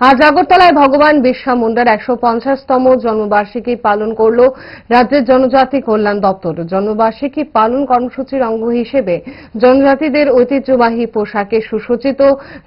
আজ আগরতলায় ভগবান বিরসা মুন্ডার একশো পঞ্চাশতম জন্মবার্ষিকী পালন করল রাজ্যের জনজাতি কল্যাণ দপ্তর। জন্মবার্ষিকী পালন কর্মসূচির অঙ্গ হিসেবে জনজাতিদের ঐতিহ্যবাহী পোশাকে সুসজ্জিত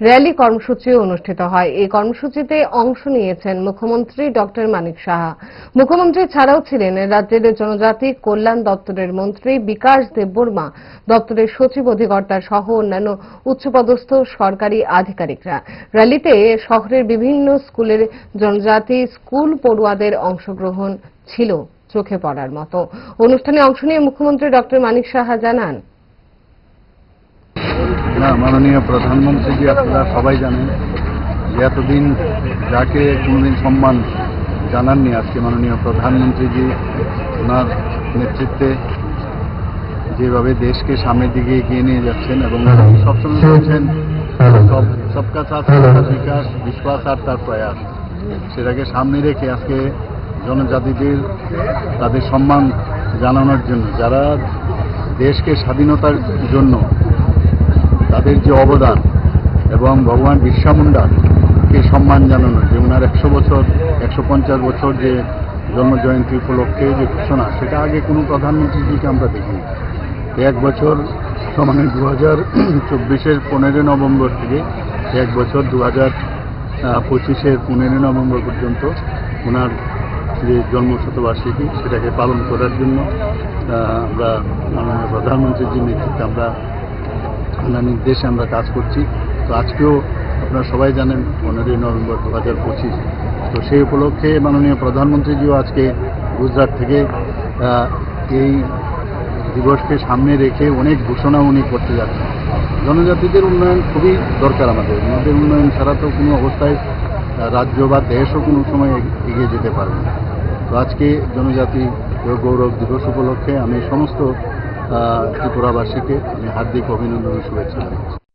র্যালি কর্মসূচিও অনুষ্ঠিত হয়। এই কর্মসূচিতে অংশ নিয়েছেন মুখ্যমন্ত্রী ডক্টর মানিক সাহা। মুখ্যমন্ত্রী ছাড়াও ছিলেন রাজ্যের জনজাতি কল্যাণ দপ্তরের মন্ত্রী বিকাশ দেববর্মা, দপ্তরের সচিব অধিকর্তা সহ অন্যান্য উচ্চপদস্থ সরকারি আধিকারিকরা। র্যালিতে শহরের বিভিন্ন স্কুলের জনজাতি স্কুল পড়ুয়াদের অংশগ্রহণ ছিল চোখে পড়ার মতো। অনুষ্ঠানে অংশ নিয়ে মুখ্যমন্ত্রী ডক্টর মানিক সাহা জানান। না মাননীয় প্রধানমন্ত্রীজি আপনারা সবাই জানেন এতদিন যাকে কোনোদিন সম্মান জানাননি আজকে মাননীয় প্রধানমন্ত্রীজি ওনার নেতৃত্বে যেভাবে দেশকে সামনের দিকে এগিয়ে নিয়ে যাচ্ছেন এবং সবসময় বলছেন সব সবকা সাথ সবকা বিকাশ বিশ্বাস আর তার প্রয়াস। সেটাকে সামনে রেখে আজকে জনজাতিদের তাদের সম্মান জানানোর জন্য যারা দেশকে স্বাধীনতার জন্য তাদের যে অবদান এবং ভগবান বিরসা মুন্ডাকে সম্মান জানানো যে ওনার একশো বছর একশো পঞ্চাশ বছর যে জন্মজয়ন্তী উপলক্ষে যে ঘোষণা সেটা আগে কোনো প্রধানমন্ত্রীজিকে আমরা দেখিনি। এক বছর সমানে দু হাজার চব্বিশের পনেরোই নভেম্বর থেকে এক বছর দু হাজার পঁচিশের পনেরোই নভেম্বর পর্যন্ত ওনার যে জন্মশতবার্ষিকী, সেটাকে পালন করার জন্য আমরা মাননীয় প্রধানমন্ত্রীর যে নেতৃত্বে আমরা ওনার নির্দেশে আমরা কাজ করছি। তো আজকেও আপনারা সবাই জানেন পনেরোই নভেম্বর দু হাজার পঁচিশ। তো সেই উপলক্ষে মাননীয় প্রধানমন্ত্রীজিও আজকে গুজরাট থেকে এই দিবসকে সামনে রেখে অনেক ঘোষণা উনি করতে যাচ্ছেন। জনজাতিদের উন্নয়ন খুবই দরকার আমাদের। আমাদের উন্নয়ন ছাড়া তো কোনো অবস্থায় রাজ্য বা দেশও কোনো সময় এগিয়ে যেতে পারবে না। তো আজকে জনজাতি গৌরব দিবস উপলক্ষে আমি সমস্ত ত্রিপুরাবাসীকে আমি হার্দিক অভিনন্দন শুভেচ্ছা জানাচ্ছি।